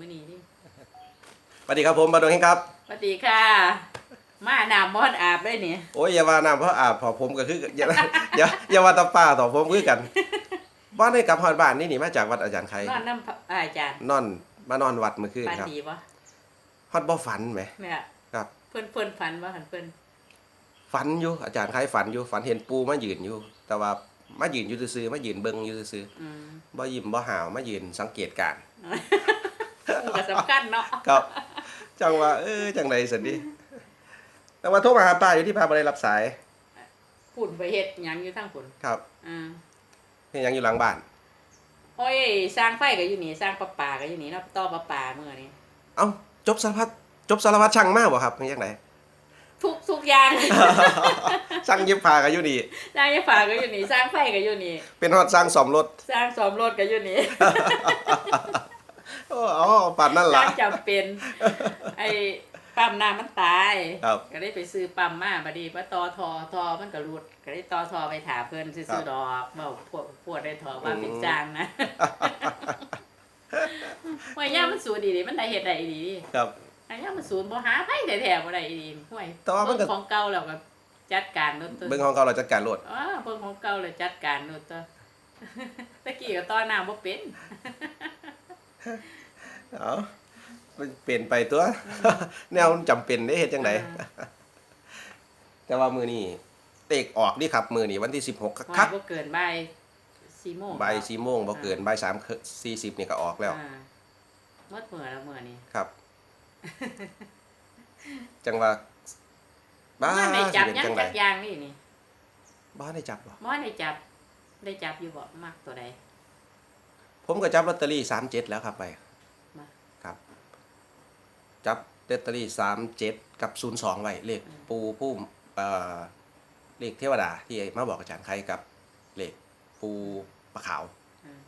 มื้อนี้นี่สวัสดีครับผมบาดงเฮงครับ สวัสดีค่ะ มาน้ำมอนอาบเลยนี่โอ้ยอย่าว่าน้ำเพราะอาบพอผมก็คืออย่าอย่าอย่าว่าแตาป้าต่อผมคือกันบ้านได้กลับฮอดบ้านนี่นี่มาจากวัดอาจารย์ใครนอนน้ำพระอาจารย์นอนมานอนวัดเมื่อคืนฝันครับดีปะฮอดบ่ฝันไหม แม่ครับ เพิ่นเพิ่นฝันว่าหันเพิ่นฝันอยู่อาจารย์ใครฝันอยู่ฝันเห็นปูมายืนอยู่ แต่ว่ามายืนอยู่ซื่อๆมายืนเบิ่งอยู่ซื่ออืมๆบ่ยิ้มบ่หาวมายืนสังเกตการณ์มัน ก็สำคัญเนาะครับจังว่า เออจังไดสันดิแต่ว่าโทรมาหาป้าอยู่ที่พาบ่ได้รับสายฝุ่นไปเฮ็ดหยังอยู่ทั้งฝุ่นครับอ่าเฮ็ดหยังอยู่หลังบ้านโอ้ยสร้างไฟก็อยู่นี่สร้างประปาก็อยู่นี่เนาะต่อประปาเมื่อนี้เอ้าจบสารพัดจบสารพัดช่างมาบ่ครับเป็นจังไดทุกทุกอย่างช่างเย็บผ้าก็อยู่นี่สร้างประปาก็อยู่นี่สร้างไฟก็อยู่นี่เป็นฮอดสร้างซ่อมรถสร้างสอมรถก็อยู่นี่ โอ้อ๋อป่านนั่นสล่ะร้างจำเป็น ไอ้ปั๊มน้ำมันตาย ครับ ก็ได้ไปซื้อปั๊มมาบัดนี้ว่าต่อทอทอมันก็รุดก็ได้ต่อทอไปถามเพิ่นซื้อๆดอกเว้าพวกพวกได้ทอว่าเป็นจ้างนะห่วยย่ามันสูนดีดิมันได้เฮ็ดได้ดีดิครับ อันย่ามันสูนบ่หาไผแท้ๆบ่ได้ดีห่วยแต่ว่ามันก็เบิ่งของเก่าแล้วก็จัดการโนู่นตัว เบิ่งของเขาเราจัดการรถอ๋อเบิ่งของเก่าแล้วจัดการโนู่นตัว ตะกี้ก็ต้อน้ำบ่เป็น เอ้ามันเปลี่ยนไปตัว แนวมันจำเป็นได้เฮ็ดจังไดอ่าแต่ว่ามื้อนี้เตกออกนี่ครับ มื้อนี้วันที่16ว่าคักบ่เกินบ่าย4โมงๆบ่าย4โมงบ่เกินบ่าย3 40นี่ก็ออกแล้วอ่าหมดมื้อแล้วมื้อนี้ครับ จังว่าบ้ามันได้จับสิหยัเป็นงจังไดจักอย่างนี่นี่บ้าได้จับบ่บ่ได้จับ ได้จับอยู่บ่มักตัวใด ผมก็จับลอตเตอรี่37แล้วครับไปมาครับ จับลอตเตอรี่37กับ02ไว้เลขปูผู้เอ่อเลขเทวดาที่มาบอกอาจารย์ใครกับเลขปูปลาขาวอืม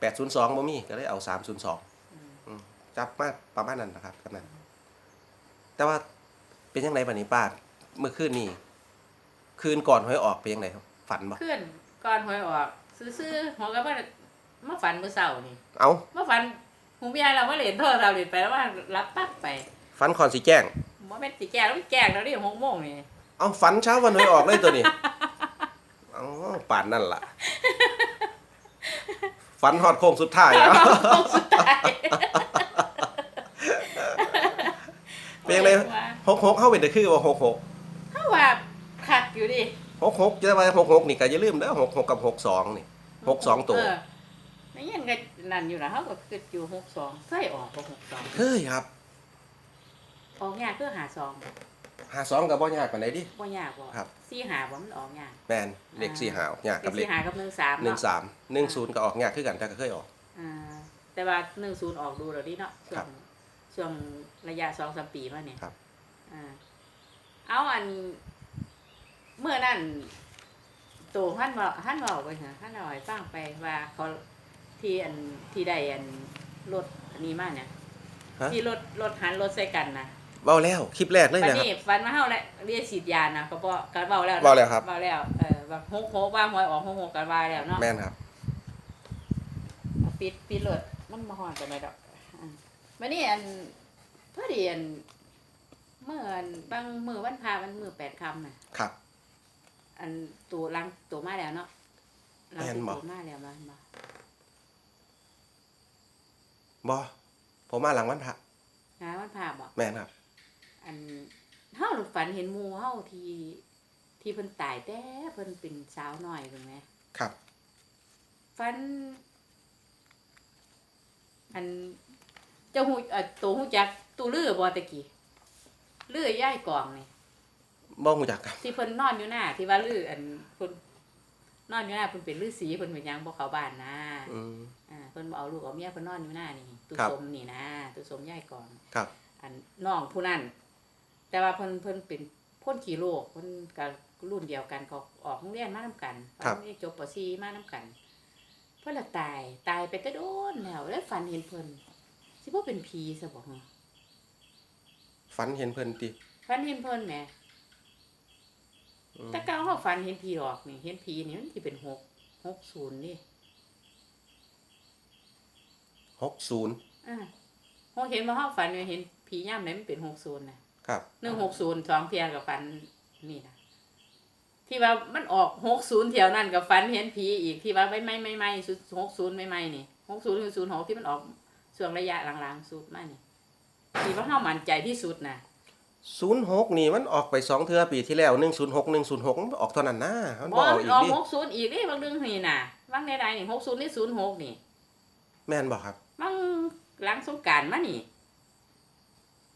802บ่มีก็เลยเอา302อืมอืมจับมาประมาณนั้นนะครับกับนั้นแต่ว่าเป็นยังไงบัดนี้ป้าเมื่อคืนนี้คืนก่อนหวยออกเป็นยังไงครับฝันบ่ขึ้นก่อนหวยออกซื่อๆหัวก็ว่า มาฝันมื้อเช้านี่เอามาฝันหูเมียเราว่าเล่นโทรศัพท์เล่นไปแล้วว่ารับปั๊บไปฝันคอนสิแจ้งบ่แม่นสิแก้แล้วแก้แล้วนี่6โมงนี่เอาฝันเช้าวันหวยออกเลยตัวนี้เอาป่านนั่นล่ะฝันฮอดโค้งสุดท้ายอะโค้งสุดท้ายเป็นยังไงหกหกเข้าเป็นเดคือว่าหกหกเฮาว่าคักอยู่ดิหกหกจะว่าหกหกนี่ก็อย่าลืมเด้อหกหกกับหกสองนี่หกสองตัว เนี่ยังก็นั่นอยู่นะเฮาก็คิดอยู่62เคยออกบ่62เฮ้ยครับออกยากคือหาซองหาสองกับบ่ยากปานใดดิ บ่ยากบ่ครับ สี่หาบ่มันออกยากแมนเลขสี่หาออกยากเลกับขเลสี่ขหากับหนึ่งสามหนึ่งเนาะสามหนึ่งศูนย์ก็ออกยากคือกันแต่ก็เคยออก อ่าแต่ว่าหนึ่งศูนย์ออกดูแล้วดิเนาะช่ควรังบช่วงระยะสองสามปีมาเนี่ยครับ อ่าเอาอัน เมื่อนั่นโตท่านบอกท่านบอกไปเหรอท่านเอาให้ฟังไปว่าเขา ที่อันที่ใดอันรถอันนี้มาเนี่ยฮะที่รถรถหันรถใส่กันนะเว้าแล้วคลิปแรกเลยวันนะครับ นี้ฟันมาเฮาแล้วเรียกฉีดยานะก็บอกกันเบาแล้วนะเว้าแล้วครับเบาแล้วเออแบบโฮกโฮกว่าหวยออกโฮกโฮกกันว่าแล้วเนาะแม่นครับ ปิดปิดรถมันมาหอนกันไหมดอกอ่าวันนี้อันพอดีอันเมื่ออันบางมือวันพาวันมือแปดคำน่ะ ครับ อันตัวลังตัวมาแล้วเนาะลังแม่นบ่ ตัวมาแล้วมามา บอผมมาหลังวันพระหาวันพาบอกแม่นครับ อันเฮาฝันเห็นหมูเฮาที่ที่เพิ่นตายแต่เพิ่นเป็นสาวน้อยเพิ่นไหมครับฝัน อันเจ้าหูเอ่อตัวหูจักตูลือบ่ตะกี้ลือย่ายกองนี่บ่ฮู้จักครับ ที่เพิ่นนอนอยู่หน้าที่ว่าลืออันเพิ่นนอนอยู่หน้าเพิ่นเป็นฤาษีเพิ่นเป็นหยังบ่เข้าบ้านนะอืมอ่า เพิ่นบ่เอาลูกเอาเมียเพิ่นนอนอยู่หน้านี่ตุครับสมนี่นะตุสมยายก่อนครับ อันน้องผู้นั้นแต่ว่าเพิ่นเพิ่นเป็นพ้นขี้โลกเพิ่นก็รุ่นเดียวกันเขาออกโรงเรียนมานํกันครับเพิ่นจบป .4 มานํกัน เพิ่นละตายตายไปแต่โดนแล้วแล้วฝันเห็นเพิ่นสิบ่เป็นผีซะบ่ฮะฝันเห็นเพิ่นติฝันเห็นเพิ่นแหมอืมแต่เก่าเฮาฝันเห็นผีหรอกนี่เห็นผีนี่มันสิเป็น6 60นี่ หกศูนย์อ่าคงเห็นว่าเฮาฝันว่าเห็นผีย่ามไหนมันเป็น60น่ะครับหนึ่งหกศูนย์สองเทียกับฟันนี่นะที่ว่ามันออกหกศูนย์เที่ยวนั่นกับฟันเห็นผีอีกที่ว่าไม่ไม่ไม่ไม่สุดหกศูนย์ไม่ไม่นี่หกศูนย์คือศูนย์หกที่มันออกช่วงระยะหลังๆสุดมานี่ที่ว่าเฮามั่นใจที่สุดนะ06นี่มันออกไปสองเทื่อปีที่แล้ว106 106มันออกเท่านั้นนะมันบบ่อออกมันอีกออกดิหกศูนย์อีกนี่บางเรื่องนี่น่ะบางใดๆนี่หกศูนย์นี่ศูนย์หกนี่ แม่นบ่ครับ บางหลังสงกรารมานี่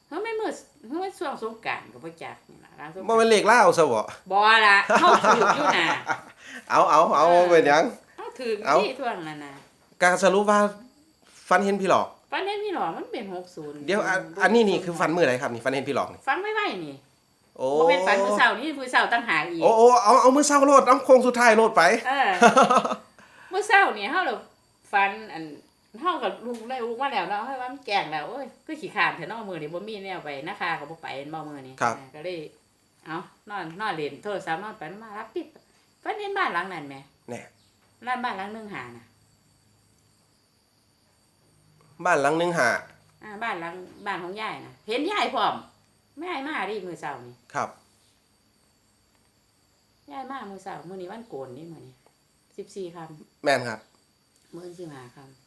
เฮ้ยไม่เมื่อเฮ้ยช่วงสงกรารกับพ่จักนี่ล่ะหลังสงกบ่รานแม่นเลขลาวซะบ่บอละเขาถืออยู่น่ะเอาเอาเอาเป็นหยังเขาถือเอ้าที่ท่วงนั่นน่ะการสรุปว่าฟันเห็นพี่หลอกฟันเห็นพี่หลอกมันเป็นหกศูนย์เดี๋ยวอันอันนี้นี่คือฟันมือไหนครับนี่ฟันเห็นพี่หลอกนี่ฟังไม่ไหวนี่โอ้บ่เป็นฟันมือเสานี่มือเสาตั้งหากอีก โอ้โอ้เอาเอามือเศร้าโลดเอาโค้งสุดท้ายโลดไป เออมือเสานี่เฮาเราฟันอัน เฮากับลุงได้ลุงมาแล้วเนาะเฮ้ยว่ามันแก่งแล้วโอ้ยคือขี้ขานเถอะเนาะมือนี่บ่มีแนวไปนะคะก็บ่ไปบ่มือนี่ครับ ก็เลยเอ้านอนนอนเล่นโทรศัพท์นอนไปมารับปิดฟันเห็นบ้านหลังนั้นแหมแน่ร้านบ้านหลังหนึงหาน่ะบ้านหลังหนึงหาอ่าบ้านหลังบ้านของยายน่ะ เห็นยายพร้อมแม่ยายมาดิมือเสานี่ครับ ยายมามือเสามื้อนี้วันโกนนี่มื้อนี้14ค่ำแม่นครับมื่อสิมาคำ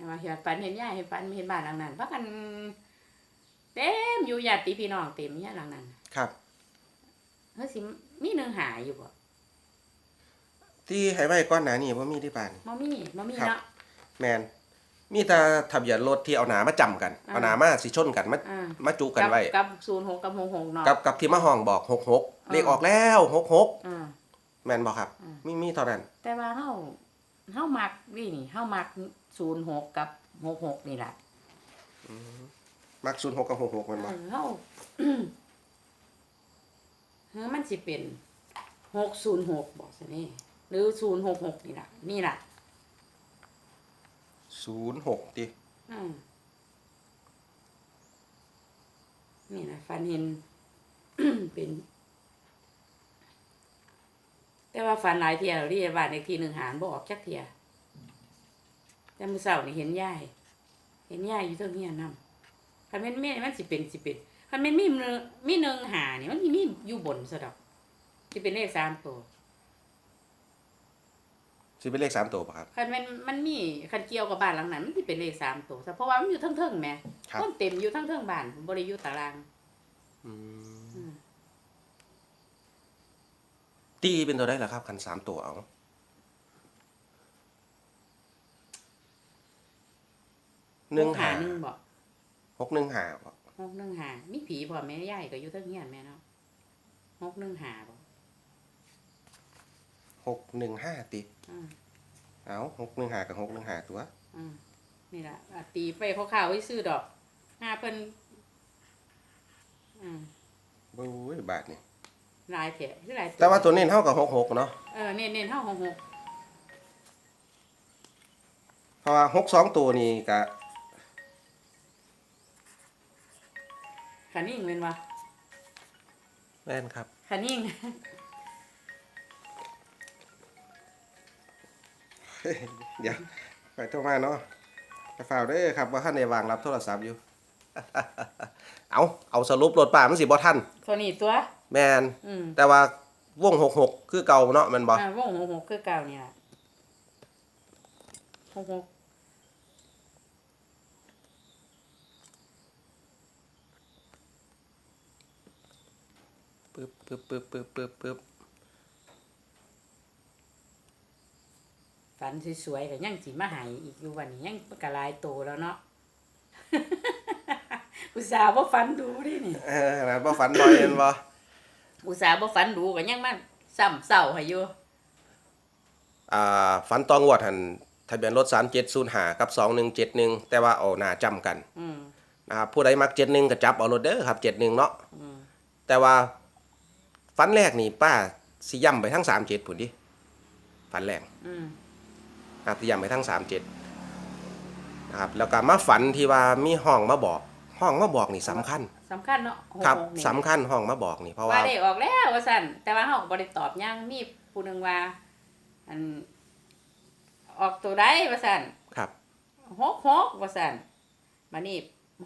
แต่ว่าเห็นฝันเห็นยายเห็นฝันเห็นบ้านหลังนั้นพักกันเต็มอยู่ญาติพี่น้องเต็มเนี่ยหลังนั้นครับเฮ้ยสิมีหนึ่งหายอยู่บ่ที่ให้ไว้ก้อนหนานี่ว่ามีที่บ้านบ่มีบ่มีครับเนาะแมนมีแต่ทะเบียนรถที่เอาหนามาจำกันอ่าเอาหนามาสิชนกันมาอ่ามาจูกันไว้กับศูนย์หกกับหกหกเนาะกับกับที่มาห้องบอกหกหกอ่าเลขออกแล้วหกหกอ่าแมนบอกครับอ่ามีมีเท่านั้นแต่ว่าเฮาเฮามักนี่นี่เฮามัก ศูนย์หกกับหกหกนี่แหละมักศูนย์หกกับหกหกแมันบอกเออเฮาเฮ้ยมันสิเป็นหกศูนย์หกบอกซะนี่หรือศูนย์หกหกนี่ล่ะนี่ล่ะศูนย์หกดิอืมนี่นะฟันเห็นเป็น แต่ว่าฟันหลายเทียเราเรียกบ้านอีกทีหนึ่งหารบออกจักเทีย แต่มือเสาร์นี่เห็นยาย เห็นยายอยู่เท่านี้นำคันแม่นแม่มันสิเป็นสิเป็นคันแม่นมีเนื้อมีหนึ่งหานี่มันสิมีอยู่บนซะดอกสิเป็นเลขสามตัวสิเป็นเลขสามตัวป่ะครับ คันแม่นมันมีคันเกี่ยวกับบ้านหลังนั้นมันสิเป็นเลขสามตัวซะเพราะว่ามันอยู่เทั้งๆแหม่ครับ ต้นเต็มอยู่ทั้งเทิงบ้านบริยุตาราง อืมอืมตีเป็นตัวได้เหรอครับคันสามตัวเอา หนึ่งหาหนึ่งบอกหกหนึ่งหาบอกหกหนึ่งหามีผีพ่อแม่ใหญ่ก็อยู่เทั้งเฮียนแม่เนาะหกหนึ่งหาบอกหกหนึ่งห้าติอืมเอาหกหนึ่งหากับหกหนึ่งหาตัวอืมนี่แหละอะตีไปเขาข่าวๆไว้ซื้อดอกหาเพิ่นอืมบู้ยบาทนี่หลายเถอะที่หลายแต่ว่าตัวนี้เท่ากับหกหกเนาะเออเน้นเน้นๆเท่าหกหกเพราะว่าหกสองตัวนี่กะ ขันนิ่งเป็นวะแม่นครับ ขันนิ่ง เดี๋ยวไปโทรมาเนาะไปฝ่ากเด้อครับว่าท่านในวางรับโทรศัพท์อยู่ เอาเอาสรุปรถป่ามันสิบ่ทันโทนี่ตัว แมนอืมแต่ว่าวงหกหกคือเก่าเนาะแมันบ่ อ่าวงหกหกคือเก่าเนี่ยล่ะหกหก ปึ๊บปึ๊บปึ๊บปึ๊บปึ๊บปึ๊บฝันสวยๆก็ยังสิมาใหายอีกอยู่วันนี้ยังกระลายโตแล้วเนาะ อุตส่าห์บ่ฝันดูดินี่เออนะบ่ฝันบ่อยแม่นบ่อุตส่าห์บ่ฝันดูก็ยังมาซ้ำเศร้าให้อยู่อ่าฝันตองวดหันทะเบียนรถ3705กับ2171แต่ว่าเอาหน้าจำกันอืมนะครับผู้ใดมัก71ก็จับเอารถเด้อครับ71เนาะอืมแต่ว่า ฝันแรกนี่ป้าสิย่ำไปทั้ง37พุ่นดิฝันแรกอืมนะครับที่ย้ำไปทั้งสามเจ็ดนะครับแล้วก็มาฝันที่ว่ามีห้องมาบอก ห้องมาบอกนี่สำคัญ สำคัญเนาะหกครับหกนี่สำคัญห้องมาบอกนี่เพราะว่าว่าได้ออกแล้วว่าซั่นแต่ว่าเฮาก็บ่ได้ตอบหยังมีผู้หนึงว่า อัน ออกตัวใดว่าซั่นครับ หกหกว่าซั่นบัดนี้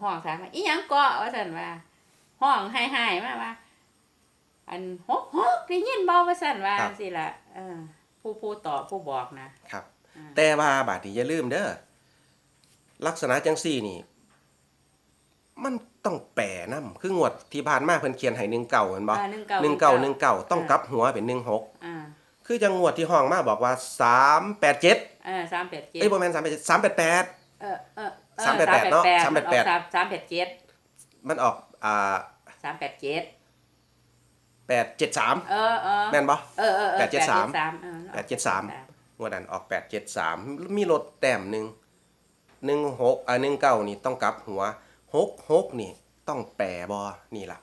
ห้องถามว่าอีหยังเกาะว่าซั่นว่า ห้องให้หายๆมาว่า อันหกหกได้ยินบ่ว่าซั่นว่าครับ สิล่ะเออผู้ผู้ตอบผู้บอกนะครับ อ่าแต่ว่าบาดนี้อย่าลืมเด้อลักษณะจังซี่นี่ มันต้องแปรนํคืองวดที่ผ่านมาเพิ่นเขียนให้1เก่าแม่นบ่อ่าหนึ่งเก่าหนึ่งเก่าต้องกลับหัวเป็นหนึ่งหกอ่าคือจังงวดที่ห้องมาบอกว่าสามแปดเจ็ดเออ387เอ้ยบ่แม่นสามแปดเจ็ดสามแปดแปด เออเออออสามแปดแปดเนาะ388 สามแปดแปดมันออกสาม387มันออกอ่า387 แปดเจ็ดสามเออเออแม่นบ่เออเออเออแปดเจ็ดสามเออแปดเจ็ดสามงวดนั้นออกแปดเจ็ดสามมีรถแต้มหนึ่งหนึ่งหกอ่าหนึ่งเก้านี่ต้องกลับหัวหกหกนี่ต้องแปรบอนี่ล่ะ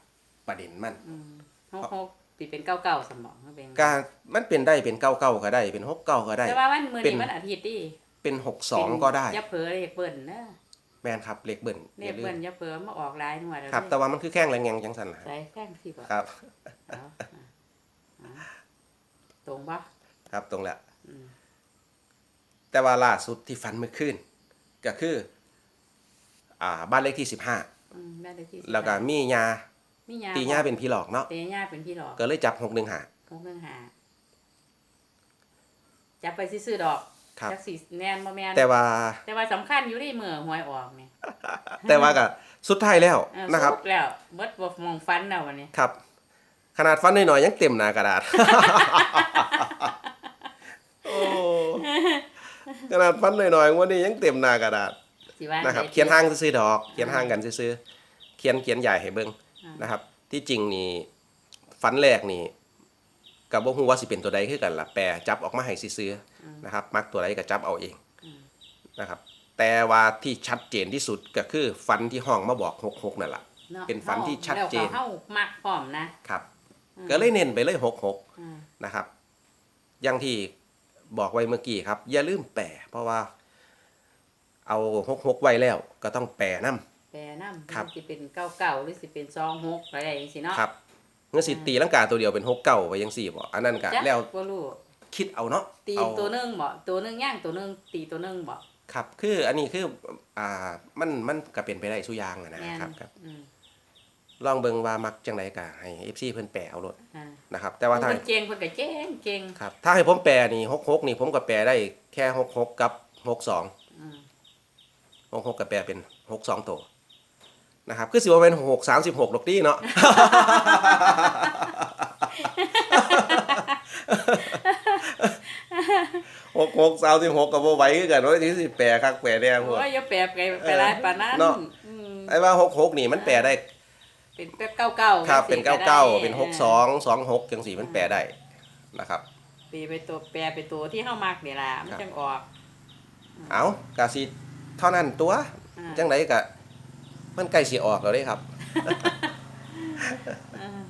ประเด็นมันอืมหกหกสิเป็นเก้าเก้าสมองมันเป็นการมันเป็นได้เป็นเก้าเก้าก็ได้ เป็นหกเก้าก็ได้ แต่ว่าวันมื้อเป็นี้นมันอาทิตย์ดิเป็นหกสองก็ได้ อย่าเผลอเลขเบิ่นนะแมนครับเลขเบิ่นเลอขย่าลืเบิ่มนอย่าเผลอมาออกหลายหน่วยแล้วครับ แต่ว่ามันคือแข้งแรงแงงจังสันล่ะใส่แข้งสิบ่ครับเอาเอา ตรงบ่ครับตรงแหละอืมแต่ว่าล่าสุดที่ฟันเมื่อคืนก็คือ อ่า บ้านเลขที่สิบห้าอืมแม่ได้ที่แล้วก็มียามียาตียาเป็นพี่หลอกเนาะตียาเป็นพี่หลอกก็เลยจับหกหนึ่งหาคงเรื่องหาจับไปซื้อๆดอกครับจักสิแน่นบ่แม่นแต่ว่า แต่ว่าสำคัญอยู่ที่มือหวยออกนี่แต่ว่าก็สุดท้ายแล้วเออนะครับสุดแล้วเบิดบ่มองฟันแล้ววันนี้ครับ ขนาดฟันน้อยๆยังเต็มหน้ากระดาษ โอ้ขนาดฟันน้อยๆวันนี้ยังเต็มหน้ากระดาษสิว่านะครับได้เขียนห่างซื้อๆดอก เขียนห่างกันซื้อๆเขียนเขียนใหญ่ให้เบิ่งอ่านะครับ ที่จริงนี่ฟันแรกนี่กับบ่ฮู้ว่าสิเป็นตัวใดคือกันล่ะแปรจับออกมาให้ซื้ออืมๆนะครับ มักตัวใดก็จับเอาเองอืมนะครับ แต่ว่าที่ชัดเจนที่สุดก็คือฟันที่ห้องมาบอก66นั่นล่ะาะเป็นฝันที่ชัดเจนแล้วก็เฮามักพร้อมนะครับอืม ก็เลยเน้นไปเลย66อืมนะครับ อย่างที่บอกไว้เมื่อกี้ครับ อย่าลืมแปรเพราะว่า เอา66ไว้แล้ว ก็ต้องแปรนํแปรนำครับสิเป็น99หรือสิเป็น26อะไรจังซี่เนาะครับเงื่อสิตีลังกาตัวเดียวเป็น6เก่าไปยังสี่บ่อันนั้นก็จักแล้วบ่รู้คิดเอาเนาะตีเอาตัวหนึงบ่ตัวหนึงย่างตัวหนึงตีตัวหนึงบ่ครับ คืออันนี้คืออ่ามันมันก็เป็นไปได้สุอยางอะนะแม่นครับครับอืม ลองเบิ่งว่ามักจังไดก็ให้ FC เพิ่นแปลเอารถอ่านะครับ แต่ว่าถ้าเพิ่นเก่งเพิ่นก็เก่งเก่งครับ ถ้าให้ผมแปลนี่66นี่ผมก็แปลได้แค่66กับ62 อืมหกหกกับแปลเป็นหกสองตัวนะครับ คือสิว่าเป็นหกสามสิบหกหรอกดีเนาะ หกหกสามสิบหกกับโบไหว้คือกันว่าที่สิแปลคักแปลแน่พวก โอ้ยอย่าแปรไปไปหลายปานนั้นเนาะ อืมไอ้ว่าหกหกนี่มันแปลได้เป็นเก้าเก้าครับเป็นเก้าเก้าเป็นหกสองสองหกจังสี่มันแปลได้นะครับ ปีไปตัวแปรไปตัวที่เฮามักนี่ล่ะมันครับจังออก เอากาสิเท่านั้นตัวอ่าจังไดกะ มันใกล้สิออกแล้วเด้ครับอ่า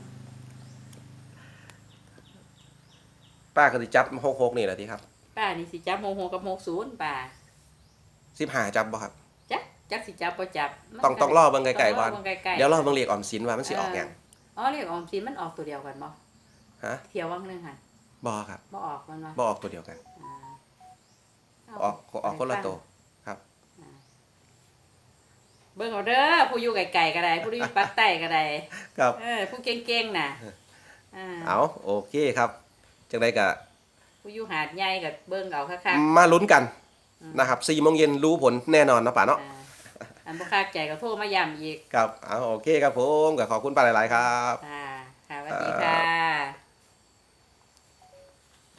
ป้าก็สิจับหกหกนี่แหละทีครับ ป้านี่สิจับโมโหกับโมศูนย์ป้าสิบห้าจับบ่ครับ จักจักสิจับบ่จับมันต้องต้องรอเบิ่งไกลๆก่อนต้งรเบิ่งไกลๆ เดี๋ยวรอเบิ่งเลขออมสินว่ามันสิออกหยัง อ๋อเรียกออมสินมันออกตัวเดียวกันบ่ฮะ เที่ยววังนึงค่ะบอครับบ่ออกมันว่าบอออกตัวเดียวกัน อ่าออกออกคนละตัวครับเบิ่งเอาเด้อผู้อยู่ไกลๆก็ได้ ผู้อยู่ปักใต้ก็ได้ครับ เออผู้เก่งๆน่ะอ่าเอาโอเคครับ จังไดก็ผู้อยู่หาดใหญ่ก็เบิ่งเอาคักมาลุ้นกันนะครับสี่โมงเย็นรู้ผลแน่นอนนะป่าๆเนาะ อ่า อันบ่คาแก่ก็โทรมาย้ำอีกครับเอาโอเคครับผมก็ขอบคุณไปหลาย ๆ ครับ ค่ะค่ะสวัสดีค่ะ